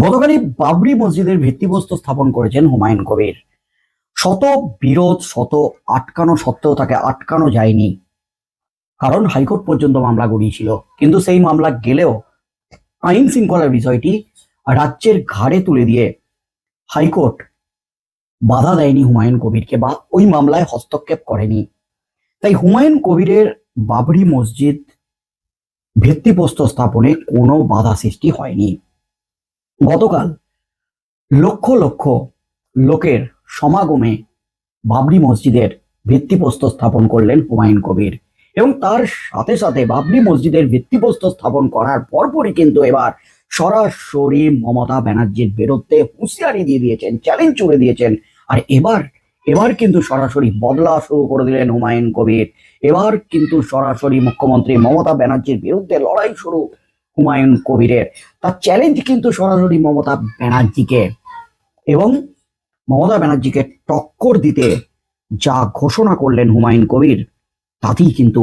গতকালই বাবরি মসজিদের ভিত্তিপ্রস্তর স্থাপন করেছেন হুমায়ুন কবির। শত বিরোধ, শত আটকানো সত্ত্বেও তাকে আটকানো যায়নি। কারণ হাইকোর্ট পর্যন্ত মামলা গড়িয়েছিল। কিন্তু সেই মামলা গেলেও আইন শৃঙ্খলার বিষয়টি রাজ্যের ঘাড়ে তুলে দিয়ে হাইকোর্ট বাধা দেয়নি হুমায়ুন কবিরকে বা ওই মামলায় হস্তক্ষেপ করেনি। তাই হুমায়ুন কবিরের বাবরি মসজিদ ভিত্তিপ্রস্তর স্থাপনে কোনো বাধা সৃষ্টি হয়নি। গতকাল লক্ষ লক্ষ লোকের সমাগমে বাবরি মসজিদের ভিত্তিপ্রস্তর স্থাপন করলেন হুমায়ুন কবির। এবং তার সাথে সাথে বাবরি মসজিদের ভিত্তিপ্রস্তর স্থাপন করার পরপরই কিন্তু এবার সরাসরি মমতা ব্যানার্জির বিরুদ্ধে হুঁশিয়ারি দিয়ে দিয়েছেন চ্যালেঞ্জ ছুড়ে দিয়েছেন। আর এবার এবার কিন্তু সরাসরি বদলা শুরু করে দিলেন হুমায়ুন কবির। এবার কিন্তু সরাসরি মুখ্যমন্ত্রী মমতা ব্যানার্জির বিরুদ্ধে লড়াই শুরু হুমায়ুন কবিরের। তার চ্যালেঞ্জ কিন্তু সরাসরি মমতা ব্যানার্জিকে এবং মমতা ব্যানার্জিকে টক্কর দিতে যা ঘোষণা করলেন হুমায়ুন কবির, তাতেই কিন্তু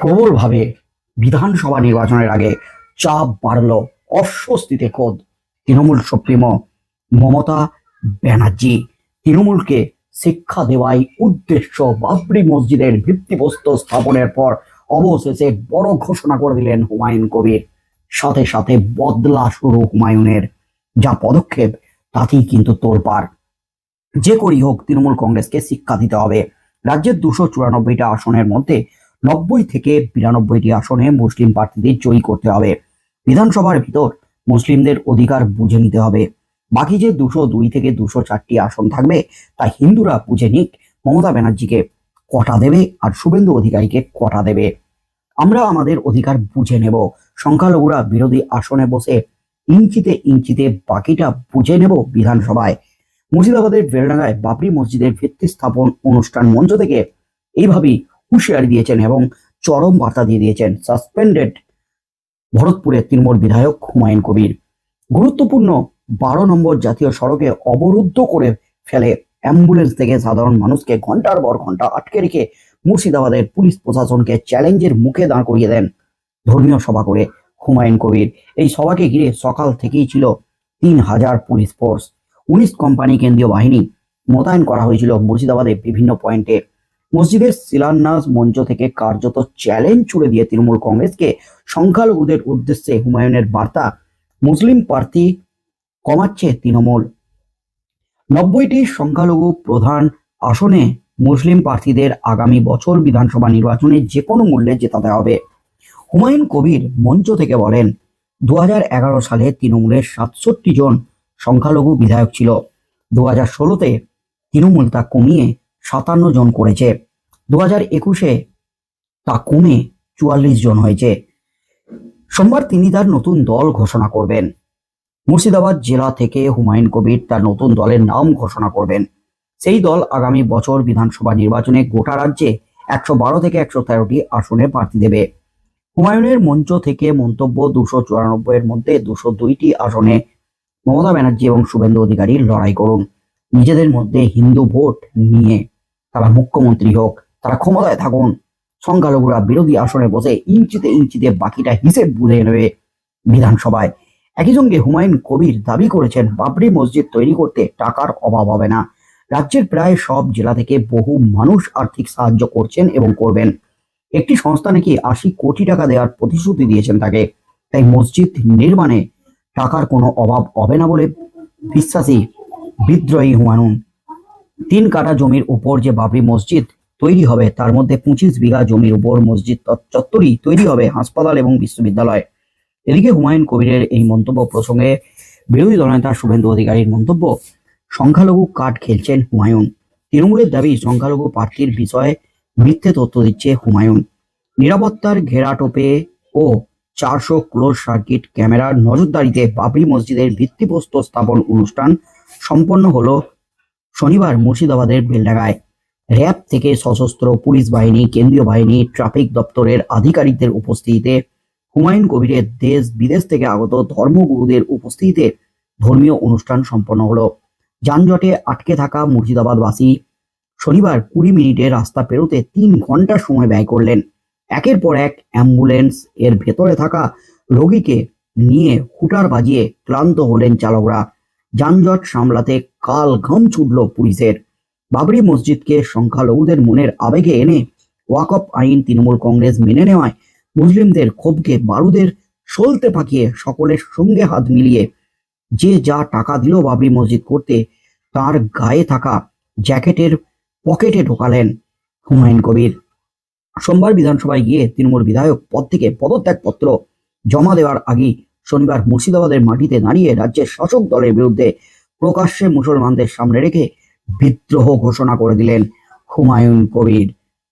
প্রবলভাবে বিধানসভা নির্বাচনের আগে চাপ বাড়ল, অস্বস্তিতে খোদ তৃণমূল সুপ্রিমো মমতা ব্যানার্জি। তৃণমূলকে শিক্ষা দেওয়াই উদ্দেশ্য বাবরি মসজিদের ভিত্তিপ্রস্তর স্থাপনের পর অবশেষে বড় ঘোষণা করে দিলেন হুমায়ুন কবির। সাথে সাথে বদলা শুরু হুমায়ুনের। যা পদক্ষেপ, তাতেই কিন্তু তোলপাড়। যে করেই হোক, তৃণমূল কংগ্রেসকে শিক্ষা দিতে হবে। রাজ্যের দুশো চুরানব্বইটা আসনের মধ্যে নব্বই থেকে বিরানব্বইটি আসনে মুসলিম প্রার্থীদের জয়ী করতে হবে। বিধানসভার ভিতর মুসলিমদের অধিকার বুঝে নিতে হবে। বাকি যে দুশো দুই থেকে দুশো চারটি আসন থাকবে, তা হিন্দুরা বুঝে নিক মমতা ব্যানার্জিকে। কটা দেবে আর শুভেন্দু অধিকারীকে কটা দেবে? আমরা আমাদের অধিকার বুঝে নেব। সংখ্যালঘুরা বিরোধী আসনে বসে ইঞ্চিতে ইঞ্চিতে বাকিটা বুঝে নেব বিধানসভায়। মুর্শিদাবাদের বেলডাঙ্গায় বাবরি মসজিদের ভিত্তি স্থাপন অনুষ্ঠান মঞ্চ থেকে এইভাবেই হুঁশিয়ারি দিয়েছেন এবং চরম বার্তা দিয়ে দিয়েছেন সাসপেন্ডেড ভরতপুরের তৃণমূল বিধায়ক হুমায়ুন কবির। গুরুত্বপূর্ণ বারো নম্বর জাতীয় সড়কে অবরুদ্ধ করে ফেলে অ্যাম্বুলেন্স থেকে সাধারণ মানুষকে ঘণ্টার পর ঘণ্টা আটকে রেখে মুর্শিদাবাদের পুলিশ প্রশাসনকে চ্যালেঞ্জের মুখে দাঁড় করিয়ে দেন ধর্মীয় সভা করে হুমায়ুন কবির। এই সভাকে ঘিরে সকাল থেকেই ছিল তিন হাজার পুলিশ ফোর্স। উনিশ কোম্পানি কেন্দ্রীয় বাহিনী মোতায়েন করা হয়েছিল মুর্শিদাবাদের বিভিন্ন পয়েন্টে। মসজিদের শিলান্যাস মঞ্চ থেকে কার্যত চ্যালেঞ্জ ছুড়ে দিয়ে তৃণমূল কংগ্রেসকে সংখ্যালঘুদের উদ্দেশ্যে হুমায়ুনের বার্তা মুসলিম প্রার্থী কমাচ্ছে তৃণমূল। নব্বইটি সংখ্যালঘু প্রধান আসনে মুসলিম প্রার্থীদের আগামী বছর বিধানসভা নির্বাচনে যে কোনো মূল্যে জেতাতে হবে। হুমায়ুন কবির মঞ্চ থেকে বলেন দু হাজার এগারো সালে তৃণমূলের সাতষট্টি জন সংখ্যালঘু বিধায়ক ছিল। দু হাজার ষোলোতে তৃণমূল তা কমিয়ে সাতান্ন জন করেছে। দু হাজার একুশে তা কমে চুয়াল্লিশ জন হয়েছে। সোমবার তিনি তার নতুন দল ঘোষণা করবেন। মুর্শিদাবাদ জেলা থেকে হুমায়ুন কবির তার নতুন দলের নাম ঘোষণা করবেন। সেই দল আগামী বছর বিধানসভা নির্বাচনে গোটা রাজ্যে একশো বারো থেকে একশো তেরোটি আসনে প্রার্থী দেবে। হুমায়ুনের মঞ্চ থেকে মন্তব্য দুশো চুরানব্বই এর মধ্যে দুশো দুইটি আসনে মমতা ব্যানার্জি এবং শুভেন্দু অধিকারী লড়াই করুন। নিজেদের মধ্যে হিন্দু ভোট নিয়ে তারা মুখ্যমন্ত্রী হোক, তারা ক্ষমতায় থাকুন। সংখ্যালঘুরা বিরোধী আসনে বসে ইঞ্চিতে ইঞ্চিতে বাকিটা হিসেব বুঝে নেবে বিধানসভায়। একই সঙ্গে হুমায়ুন কবির দাবি করেছেন, বাবরি মসজিদ তৈরি করতে টাকার অভাব হবে না। রাজ্যের প্রায় সব জেলা থেকে বহু মানুষ আর্থিক সাহায্য করছেন এবং করবেন। একটি সংস্থা নাকি আশি কোটি টাকা দেওয়ার প্রতিশ্রুতি দিয়েছেন তাকে। তাই মসজিদ নির্মাণে টাকার কোনো অভাব হবে না বলে বিশ্বাসী বিদ্রোহী হুমায়ুন। তিন কাঠা জমির উপর যে বাবরি মসজিদ তৈরি হবে, তার মধ্যে পঁচিশ বিঘা জমির উপর মসজিদ চত্বরই তৈরি হবে হাসপাতাল এবং বিশ্ববিদ্যালয়। এদিকে হুমায়ুন কবিরের এই মন্তব্য প্রসঙ্গে বিরোধী দলনেতা শুভেন্দু অধিকারীর মন্তব্য সংখ্যালঘু কার্ড খেলছেন হুমায়ুন। তৃণমূলের দাবি, সংখ্যালঘু প্রার্থীর বিষয়ে মিথ্যে তথ্য দিচ্ছে হুমায়ুন। নিরাপত্তার ঘেরাটোপে ও চারশো ক্লোজ সার্কিট ক্যামেরার নজরদারিতে বাবরি মসজিদের ভিত্তিপ্রস্তর স্থাপন অনুষ্ঠান সম্পন্ন হলো শনিবার মুর্শিদাবাদের বেলডাঙ্গায়। র্যাব থেকে সশস্ত্র পুলিশ বাহিনী, কেন্দ্রীয় বাহিনী, ট্রাফিক দপ্তরের আধিকারিকদের উপস্থিতিতে হুমায়ুন কবিরের দেশ বিদেশ থেকে আগত ধর্মগুরুদের উপস্থিতিতে ধর্মীয় অনুষ্ঠান সম্পন্ন হলো। যানজটে আটকে থাকা মুর্শিদাবাদবাসী শনিবার কুড়ি মিনিটে রাস্তা পেরোতে তিন ঘণ্টা সময় ব্যয় করলেন। একের পর এক অ্যাম্বুলেন্স এর ভেতরে থাকা রোগীকে নিয়ে হুটার বাজিয়ে ক্লান্ত হলেন চালকরা। যানজট সামলাতে কাল ঘাম ছুটল পুলিশের। বাবরি মসজিদকে সংখ্যালঘুদের মনের আবেগে এনে ওয়াকফ আইন তৃণমূল কংগ্রেস মেনে নেওয়ায় মুসলিমদের ক্ষোভকে বারুদের সলতে পাকিয়ে সকলের সঙ্গে হাত মিলিয়ে যে যা টাকা দিল বাবরি মসজিদ করতে তার গায়ে থাকা জ্যাকেটের পকেটে ঢোকালেন হুমায়ুন কবির। সোমবার বিধানসভায় গিয়ে তৃণমূল বিধায়ক পদ থেকে পদত্যাগপত্র জমা দেওয়ার আগেই শনিবার মুর্শিদাবাদের মাটিতে দাঁড়িয়ে রাজ্যের শাসক দলের বিরুদ্ধে প্রকাশ্যে মুসলমানদের সামনে রেখে বিদ্রোহ ঘোষণা করে দিলেন হুমায়ুন কবির।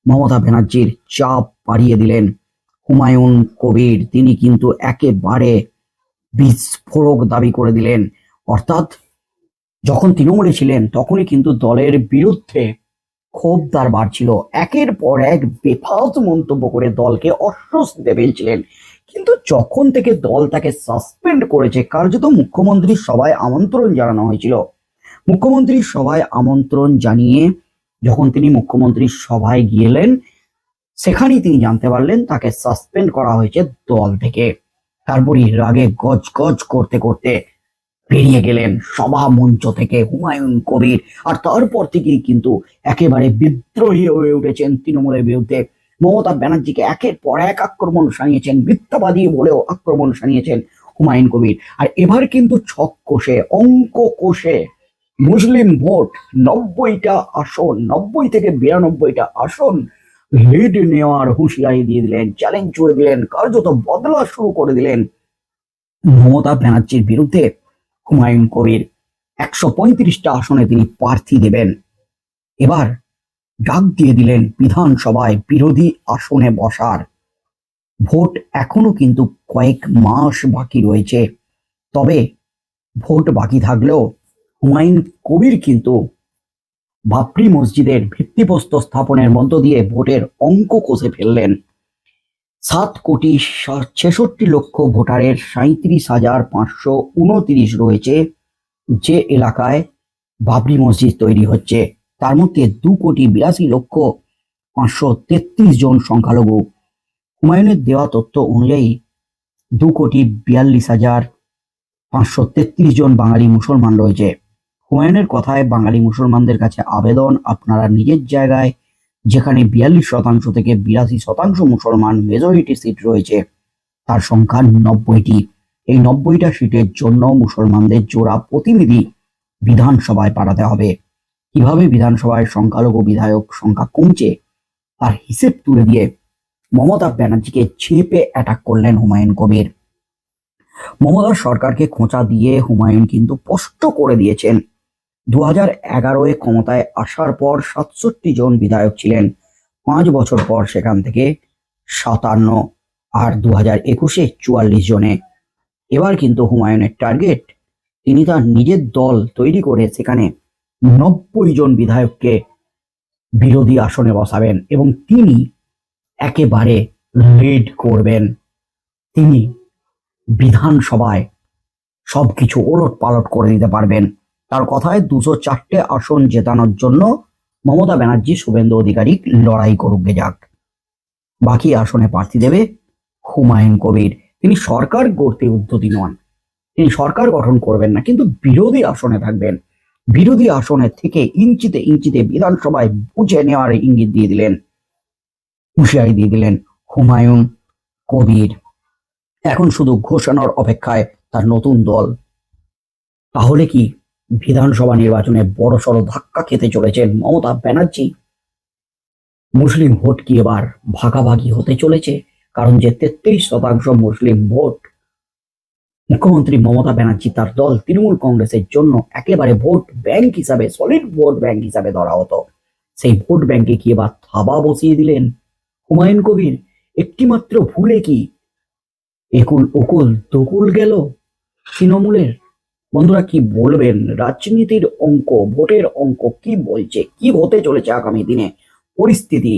মমতা ব্যানার্জির চাপ বাড়িয়ে দিলেন হুমায়ুন কবির। তিনি কিন্তু একেবারে বিস্ফোরক দাবি করে দিলেন। অর্থাৎ যখন তৃণমূলে ছিলেন, তখনই কিন্তু দলের বিরুদ্ধে ক্ষোভ তার বাড়ছিল। একের পর এক বেফাস মন্তব্য করে দলকে অস্বস্তিতে ফেলছিলেন। কিন্তু যখন থেকে দল তাকে সাসপেন্ড করেছে, কার্যত মুখ্যমন্ত্রীর সভায় আমন্ত্রণ জানানো হয়েছিল। মুখ্যমন্ত্রীর সভায় আমন্ত্রণ জানিয়ে যখন তিনি মুখ্যমন্ত্রীর সভায় গেলেন, সেখানেই তিনি জানতে পারলেন তাকে সাসপেন্ড করা হয়েছে দল থেকে। তারপরই রাগে গজ গজ করতে করতে বেরিয়ে গেলেন সভা মঞ্চ থেকে হুমায়ুন কবির। আর তারপর থেকেই কিন্তু একেবারে বিদ্রোহী হয়ে উঠেছেন তৃণমূলের বিরুদ্ধে। মমতা ব্যানার্জিকে একের পর এক আক্রমণ সানিয়েছেন মিথ্যাবাদী বলেও আক্রমণ সানিয়েছেন হুমায়ুন কবির। আর এবার কিন্তু ছক কোষে অঙ্ক কোষে মুসলিম ভোট, নব্বইটা আসন, নব্বই থেকে বিরানব্বইটা আসন লিড নেওয়ার হুঁশিয়ারি দিয়ে দিলেন চ্যালেঞ্জ করে দিলেন, কার্যত বদলা শুরু করে দিলেন মমতা ব্যানার্জির বিরুদ্ধে। হুমায়ুন কবির একশো পঁয়ত্রিশটা আসনে তিনি প্রার্থী দেবেন। এবার ডাক দিয়ে দিলেন বিধানসভায় বিরোধী আসনে বসার। ভোট এখনও কিন্তু কয়েক মাস বাকি রয়েছে। তবে ভোট বাকি থাকলেও হুমায়ুন কবির কিন্তু বাপরি মসজিদের ভিত্তিপ্রস্তর স্থাপনের মধ্য দিয়ে ভোটের অঙ্ক কষে ফেললেন। সাত কোটি ছেষট্টি লক্ষ ভোটারের সাঁত্রিশ হাজার পাঁচশো উনত্রিশ রয়েছে যে এলাকায় বাবরি মসজিদ তৈরি হচ্ছে। তার মধ্যে দু কোটি বিরাশি লক্ষ পাঁচশো তেত্রিশ জন সংখ্যালঘু। হুমায়ুনের দেওয়া তথ্য অনুযায়ী দু কোটি বিয়াল্লিশ হাজার পাঁচশো তেত্রিশ জন বাঙালি মুসলমান রয়েছে। হুমায়ুনের কথায় বাঙালি মুসলমানদের কাছে আবেদন আপনারা নিজের জায়গায় যেখানে বিয়াল্লিশ শতাংশ থেকে বিরাশি শতাংশ মুসলমান মেজরিটি সিট রয়েছে। তার সংখ্যা নব্বইটি। এই নব্বইটা সিটের জন্য মুসলমানদের জোড়া প্রতিনিধি বিধানসভায় পাঠাতে হবে। কীভাবে বিধানসভায় সংখ্যালঘু বিধায়ক সংখ্যা কমছে, তার হিসেব তুলে দিয়ে মমতা ব্যানার্জিকে চেপে অ্যাটাক করলেন হুমায়ুন কবির। মমতা সরকারকে খোঁচা দিয়ে হুমায়ুন কিন্তু স্পষ্ট করে দিয়েছেন দু হাজার এগারোয় ক্ষমতায় আসার পর সাতষট্টি জন বিধায়ক ছিলেন। পাঁচ বছর পর সেখান থেকে সাতান্ন আর দু হাজার একুশে চুয়াল্লিশ জনে। এবার কিন্তু হুমায়ুনের টার্গেট তিনি তার নিজের দল তৈরি করে সেখানে নব্বই জন বিধায়ককে বিরোধী আসনে বসাবেন এবং তিনি একেবারে লিড করবেন। তিনি বিধানসভায় সবকিছু ওলট পালট করে দিতে পারবেন। তার কথায় দুশো চারটে আসন জেতানোর জন্য মমতা ব্যানার্জি শুভেন্দু অধিকারী লড়াই করুক যাক। বাকি আসনে প্রার্থী দেবে হুমায়ুন কবির। তিনি সরকার গড়তে উদ্যতী নন। তিনি সরকার গঠন করবেন না, কিন্তু বিরোধী আসনে থাকবেন। বিরোধী আসনে থেকে ইঞ্চিতে ইঞ্চিতে বিধানসভায় বুঝে নেওয়ার ইঙ্গিত দিয়ে দিলেন, হুঁশিয়ারি দিয়ে দিলেন হুমায়ুন কবির। এখন শুধু ঘোষণার অপেক্ষায় তার নতুন দল। তাহলে কি বিধানসভা নির্বাচনে বড় সড় ধাক্কা খেতে চলেছেন মমতা ব্যানার্জি। মুসলিম ভোট কি এবার ভাগাভাগি হতে চলেছে? কারণ যে তেত্রিশ শতাংশ মুসলিম ভোট, মুখ্যমন্ত্রী মমতা ব্যানার্জি তার দল তৃণমূল কংগ্রেসের জন্য একেবারে ভোট ব্যাংক হিসাবে সলিড ভোট ব্যাংক হিসাবে ধরা হতো। সেই ভোট ব্যাংকে কি এবার থাবা বসিয়ে দিলেন? হুমায়ুন কবির, একটিমাত্র ভুলে কি? একুল ওকুল দকুল গেল? তৃণমূলের বন্ধুরা কি বলবেন? রাজনীতির অঙ্ক, ভোটের অঙ্ক কি বলছে? কি হতে চলেছে আগামী দিনে? পরিস্থিতি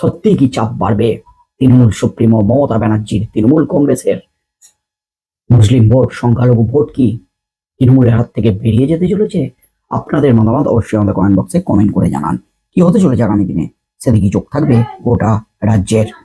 সত্যি কি চাপ বাড়বে? তৃণমূল সুপ্রিমো মমতা ব্যানার্জির তৃণমূল কংগ্রেসের মুসলিম ভোট, সংখ্যালঘু ভোট কি তৃণমূলের হাত থেকে বেরিয়ে যেতে চলেছে? আপনাদের মতামত অবশ্যই আমাদের কমেন্ট বক্সে কমেন্ট করে জানান। কি হতে চলেছে আগামী দিনে? সেদিকে চোখ থাকবে? গোটা রাজ্যের